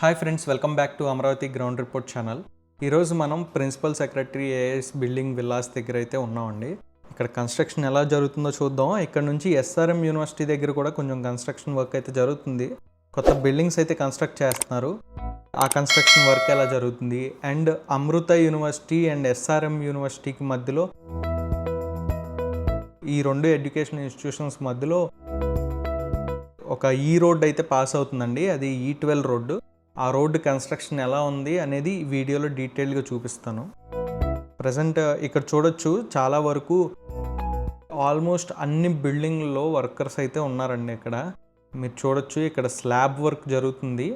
Hi friends welcome back to Amaravati ground report channel. ఈరోజు మనం principal secretary AS building villas దగ్గర అయితే ఉన్నామండి. ఇక్కడ కన్స్ట్రక్షన్ ఎలా జరుగుతుందో చూద్దాం. ఇక్కడ నుంచి ఎస్ఆర్ఎం యూనివర్సిటీ దగ్గర కూడా కొంచెం కన్స్ట్రక్షన్ వర్క్ అయితే జరుగుతుంది. కొత్త బిల్డింగ్స్ అయితే కన్స్ట్రక్ట్ చేస్తున్నారు. ఆ కన్స్ట్రక్షన్ వర్క్ ఎలా జరుగుతుంది? And Amrita university and SRM యూనివర్సిటీకి మధ్యలో ఈ రెండు ఎడ్యుకేషన్ ఇన్స్టిట్యూషన్స్ మధ్యలో ఒక ఈ రోడ్ అయితే పాస్ అవుతుందండి. అది ఈ ట్వెల్వ్ రోడ్డు. ఆ రోడ్డు కన్స్ట్రక్షన్ ఎలా ఉంది అనేది వీడియోలో డీటెయిల్గా చూపిస్తాను. ప్రజెంట్ ఇక్కడ చూడొచ్చు చాలా వరకు ఆల్మోస్ట్ అన్ని బిల్డింగ్లో వర్కర్స్ అయితే ఉన్నారండి ఇక్కడ. మీరు చూడొచ్చు ఇక్కడ స్లాబ్ వర్క్ జరుగుతుంది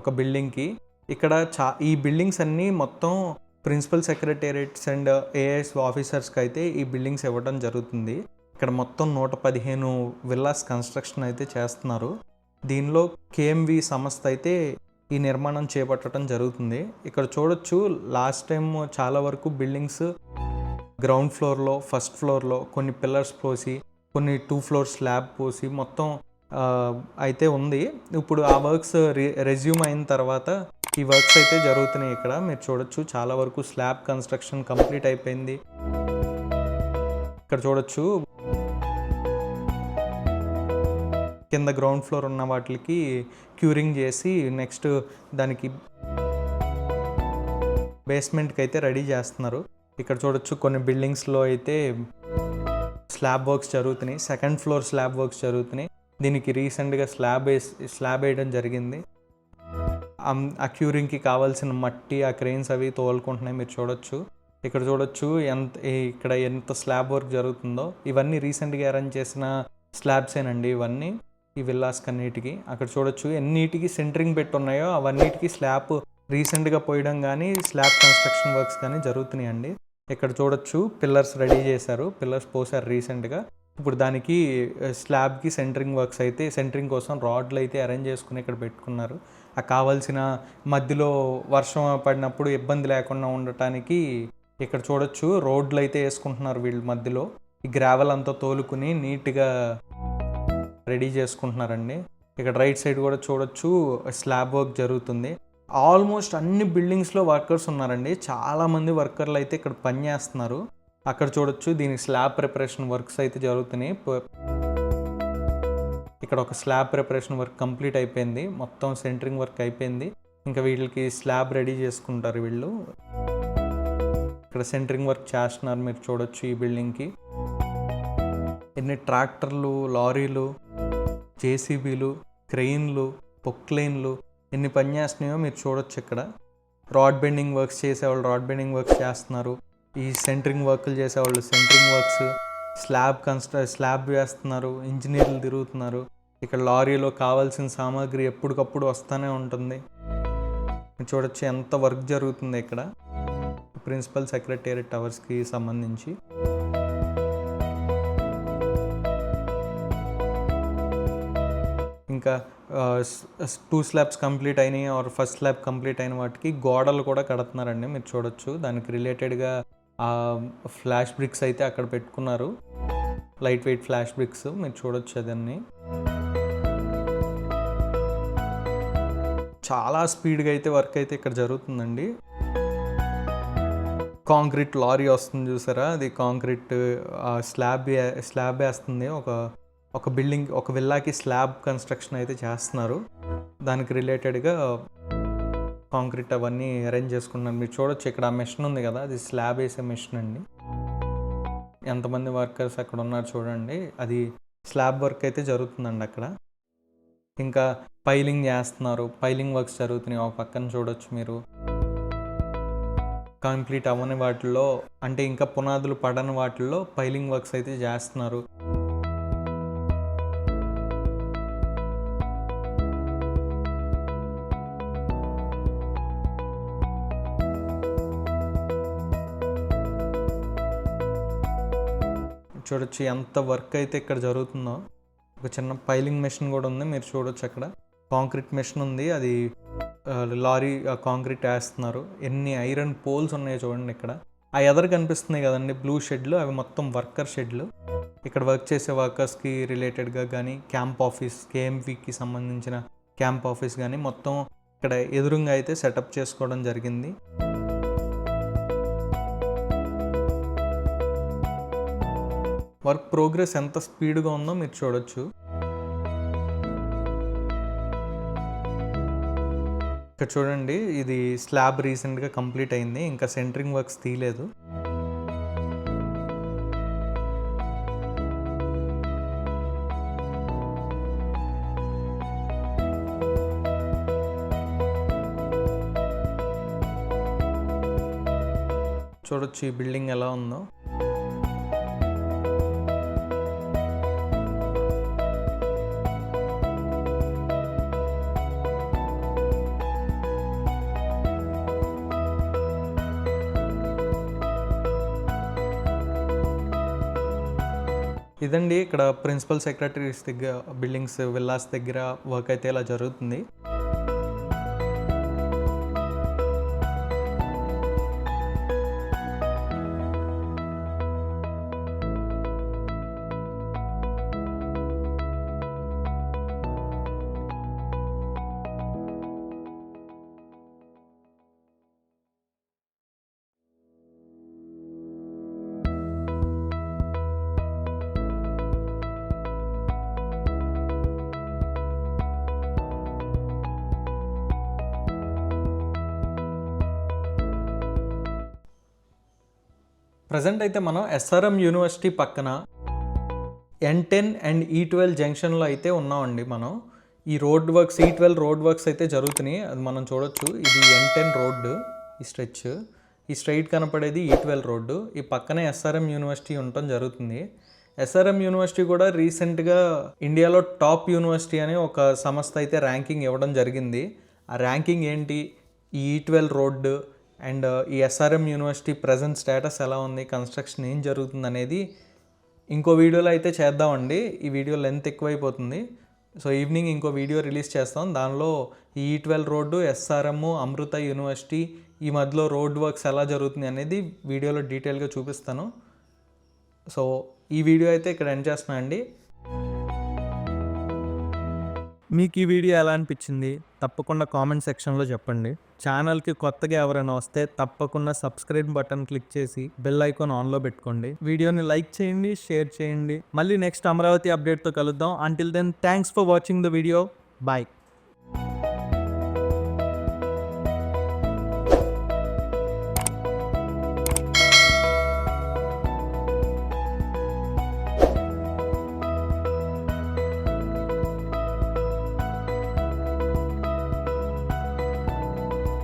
ఒక బిల్డింగ్కి. ఇక్కడ చా ఈ బిల్డింగ్స్ అన్నీ మొత్తం principal secretariats and A S ఆఫీసర్స్కి అయితే ఈ బిల్డింగ్స్ ఇవ్వడం జరుగుతుంది. ఇక్కడ మొత్తం నూట పదిహేను విల్లాస్ కన్స్ట్రక్షన్ అయితే చేస్తున్నారు. దీనిలో కేఎంవి సంస్థ అయితే ఈ నిర్మాణం చేపట్టడం జరుగుతుంది. ఇక్కడ చూడొచ్చు లాస్ట్ టైం చాలా వరకు బిల్డింగ్స్ గ్రౌండ్ ఫ్లోర్లో ఫస్ట్ ఫ్లోర్లో కొన్ని పిల్లర్స్ పోసి కొన్ని టూ ఫ్లోర్ స్లాబ్ పోసి మొత్తం అయితే ఉంది. ఇప్పుడు ఆ వర్క్స్ రెజ్యూమ్ అయిన తర్వాత ఈ వర్క్స్ అయితే జరుగుతున్నాయి ఇక్కడ. మీరు చూడొచ్చు చాలా వరకు స్లాబ్ కన్స్ట్రక్షన్ కంప్లీట్ అయిపోయింది. ఇక్కడ చూడొచ్చు కింద గ్రౌండ్ ఫ్లోర్ ఉన్న వాటికి క్యూరింగ్ చేసి నెక్స్ట్ దానికి బేస్మెంట్కి అయితే రెడీ చేస్తున్నారు. ఇక్కడ చూడొచ్చు కొన్ని బిల్డింగ్స్లో అయితే స్లాబ్ వర్క్స్ జరుగుతున్నాయి. సెకండ్ ఫ్లోర్ స్లాబ్ వర్క్స్ జరుగుతున్నాయి. దీనికి రీసెంట్గా స్లాబ్ వేసి స్లాబ్ వేయడం జరిగింది. ఆ క్యూరింగ్కి కావాల్సిన మట్టి ఆ క్రెయిన్స్ అవి తోలుకుంటున్నాయి. మీరు చూడొచ్చు. ఇక్కడ చూడొచ్చు ఎంత ఇక్కడ ఎంత స్లాబ్ వర్క్ జరుగుతుందో. ఇవన్నీ రీసెంట్గా అరేంజ్ చేసిన స్లాబ్సేనండి ఇవన్నీ. ఈ విల్లాస్కి అన్నిటికి అక్కడ చూడొచ్చు ఎన్నిటికి సెంటరింగ్ పెట్టి ఉన్నాయో స్లాబ్ రీసెంట్గా పోయడం కానీ స్లాబ్ కన్స్ట్రక్షన్ వర్క్స్ కానీ జరుగుతున్నాయండి. ఇక్కడ చూడొచ్చు పిల్లర్స్ రెడీ చేశారు పిల్లర్స్ పోసారు రీసెంట్గా ఇప్పుడు దానికి స్లాబ్కి సెంటరింగ్ వర్క్స్ అయితే సెంటరింగ్ కోసం రాడ్లు అయితే అరేంజ్ చేసుకుని ఇక్కడ పెట్టుకున్నారు. ఆ కావాల్సిన మధ్యలో వర్షం పడినప్పుడు ఇబ్బంది లేకుండా ఉండటానికి ఇక్కడ చూడొచ్చు రోడ్లు అయితే వేసుకుంటున్నారు వీళ్ళు మధ్యలో. ఈ గ్రావెల్ అంతా తోలుకుని నీట్గా రెడీ చేసుకుంటున్నారండి. ఇక్కడ రైట్ సైడ్ కూడా చూడొచ్చు స్లాబ్ వర్క్ జరుగుతుంది. ఆల్మోస్ట్ అన్ని బిల్డింగ్స్లో వర్కర్స్ ఉన్నారండి. చాలామంది వర్కర్లు అయితే ఇక్కడ పనిచేస్తున్నారు అక్కడ చూడొచ్చు దీనికి స్లాబ్ ప్రిపరేషన్ వర్క్స్ అయితే జరుగుతున్నాయి. ఇక్కడ ఒక స్లాబ్ ప్రిపరేషన్ వర్క్ కంప్లీట్ అయిపోయింది. మొత్తం సెంటరింగ్ వర్క్ అయిపోయింది. ఇంకా వీళ్ళకి స్లాబ్ రెడీ చేసుకుంటారు వీళ్ళు. ఇక్కడ సెంటరింగ్ వర్క్ చేస్తున్నారు మీరు చూడొచ్చు ఈ బిల్డింగ్కి. ఎన్ని ట్రాక్టర్లు లారీలు జేసీబీలు క్రెయిన్లు పొక్లైన్లు ఎన్ని పని చేస్తున్నాయో మీరు చూడొచ్చు ఇక్కడ. రాడ్ బెండింగ్ వర్క్స్ చేసేవాళ్ళు రాడ్ బెండింగ్ వర్క్స్ చేస్తున్నారు. ఈ సెంటరింగ్ వర్క్లు చేసేవాళ్ళు సెంటరింగ్ వర్క్స్ స్లాబ్ కన్స్ట్ర స్లాబ్ వేస్తున్నారు ఇంజనీర్లు తిరుగుతున్నారు. ఇక్కడ లారీలో కావాల్సిన సామాగ్రి ఎప్పటికప్పుడు వస్తూనే ఉంటుంది. మీరు చూడొచ్చు ఎంత వర్క్ జరుగుతుంది ఇక్కడ. ప్రిన్సిపల్ సెక్రటేరియట్ టవర్స్కి సంబంధించి. ఇంకా టూ స్లాబ్స్ కంప్లీట్ అయినాయి ఆర్ ఫస్ట్ స్లాబ్ కంప్లీట్ అయిన వాటికి గోడలు కూడా కడుతున్నారండి మీరు చూడొచ్చు. దానికి రిలేటెడ్గా ఫ్లాష్ బ్రిక్స్ అయితే అక్కడ పెట్టుకున్నారు. లైట్ వెయిట్ ఫ్లాష్ బ్రిక్స్ మీరు చూడొచ్చు అదన్నీ. చాలా స్పీడ్గా అయితే వర్క్ అయితే ఇక్కడ జరుగుతుందండి. కాంక్రీట్ లారీ వస్తుంది చూసారా? అది కాంక్రీట్ స్లాబ్ స్లాబ్ వేస్తుంది. ఒక ఒక బిల్డింగ్ ఒక విల్లాకి స్లాబ్ కన్స్ట్రక్షన్ అయితే చేస్తున్నారు. దానికి రిలేటెడ్గా కాంక్రీట్ అవన్నీ అరేంజ్ చేసుకున్నాను మీరు చూడొచ్చు ఇక్కడ ఆ మిషన్ ఉంది కదా అది స్లాబ్ వేసే మిషన్ అండి. ఎంతమంది వర్కర్స్ అక్కడ ఉన్నారు చూడండి. అది స్లాబ్ వర్క్ అయితే జరుగుతుందండి అక్కడ. ఇంకా పైలింగ్ చేస్తున్నారు. పైలింగ్ వర్క్స్ జరుగుతున్నాయి. ఒక పక్కన చూడొచ్చు మీరు. కంప్లీట్ అవ్వని వాటిల్లో అంటే ఇంకా పునాదులు పడని వాటిల్లో పైలింగ్ వర్క్స్ అయితే చేస్తున్నారు. చూడొచ్చు. ఎంత వర్క్ అయితే ఇక్కడ జరుగుతుందో. ఒక చిన్న పైలింగ్ మెషిన్ కూడా ఉంది. మీరు చూడొచ్చు అక్కడ. కాంక్రీట్ మెషిన్ ఉంది. అది లారీ ఆ, కాంక్రీట్ వేస్తున్నారు. ఎన్ని ఐరన్ పోల్స్ ఉన్నాయో చూడండి ఇక్కడ. ఆ ఎదరు కనిపిస్తున్నాయి కదండి. బ్లూ షెడ్లు. అవి మొత్తం వర్కర్ షెడ్లు. ఇక్కడ వర్క్ చేసే వర్కర్స్కి రిలేటెడ్గా కానీ క్యాంప్ ఆఫీస్ కేఎంవికి సంబంధించిన క్యాంప్ ఆఫీస్ కానీ మొత్తం ఇక్కడ ఎదురుగా అయితే సెటప్ చేసుకోవడం జరిగింది. వర్క్ ప్రోగ్రెస్ ఎంత స్పీడ్గా ఉందో మీరు చూడొచ్చు. ఇక్కడ చూడండి ఇది స్లాబ్ రీసెంట్గా కంప్లీట్ అయింది ఇంకా సెంటరింగ్ వర్క్స్ తీయలేదు. చూడొచ్చు ఈ బిల్డింగ్ ఎలా ఉందో. ఇదండి ఇక్కడ ప్రిన్సిపల్ సెక్రటరీస్ దగ్గర బిల్డింగ్స్ విల్లాస్ దగ్గర వర్క్ అయితే ఇలా జరుగుతుంది. ప్రజెంట్ అయితే మనం ఎస్ఆర్ఎం యూనివర్సిటీ పక్కన ఎన్ టెన్ అండ్ ఈ ట్వెల్వ్ జంక్షన్లో అయితే ఉన్నామండి మనం. ఈ రోడ్ వర్క్స్ e ఈ ట్వెల్వ్ రోడ్ వర్క్స్ అయితే జరుగుతున్నాయి. అది మనం చూడొచ్చు. ఇది ఎన్ టెన్ రోడ్డు ఈ స్ట్రెచ్. ఈ స్ట్రైట్ కనపడేది e ఈ ట్వెల్వ్ రోడ్డు. ఈ పక్కనే ఎస్ఆర్ఎం యూనివర్సిటీ ఉండటం జరుగుతుంది. ఎస్ఆర్ఎం యూనివర్సిటీ కూడా రీసెంట్గా ఇండియాలో టాప్ యూనివర్సిటీ అని ఒక సంస్థ అయితే ర్యాంకింగ్ ఇవ్వడం జరిగింది. ఆ ర్యాంకింగ్ ఏంటి? ఈ e ఈ ట్వెల్వ్ రోడ్డు అండ్ ఈ ఎస్ఆర్ఎం యూనివర్సిటీ ప్రజెంట్ స్టేటస్ ఎలా ఉంది కన్స్ట్రక్షన్ ఏం జరుగుతుంది అనేది ఇంకో వీడియోలో అయితే చేద్దామండి. ఈ వీడియో లెంత్ ఎక్కువైపోతుంది. సో ఈవినింగ్ ఇంకో వీడియో రిలీజ్ చేస్తాం. దానిలో ఈ e twelve road SRM Amrita university ఈ మధ్యలో రోడ్ వర్క్స్ ఎలా జరుగుతుంది అనేది వీడియోలో డీటెయిల్గా చూపిస్తాను. సో ఈ వీడియో అయితే ఇక్కడ ఎండ్ చేస్తున్నా అండి మీకు ఈ వీడియో ఎలా అనిపించింది? తప్పకుండా కామెంట్ సెక్షన్లో చెప్పండి. ఛానల్కి కొత్తగా ఎవరైనా వస్తే తప్పకుండా సబ్స్క్రైబ్ బటన్ క్లిక్ చేసి బెల్ ఐకాన్ ఆన్లో పెట్టుకోండి. వీడియోని లైక్ చేయండి షేర్ చేయండి. మళ్ళీ నెక్స్ట్ అమరావతి అప్డేట్తో కలుద్దాం. Until then thanks for watching the video bye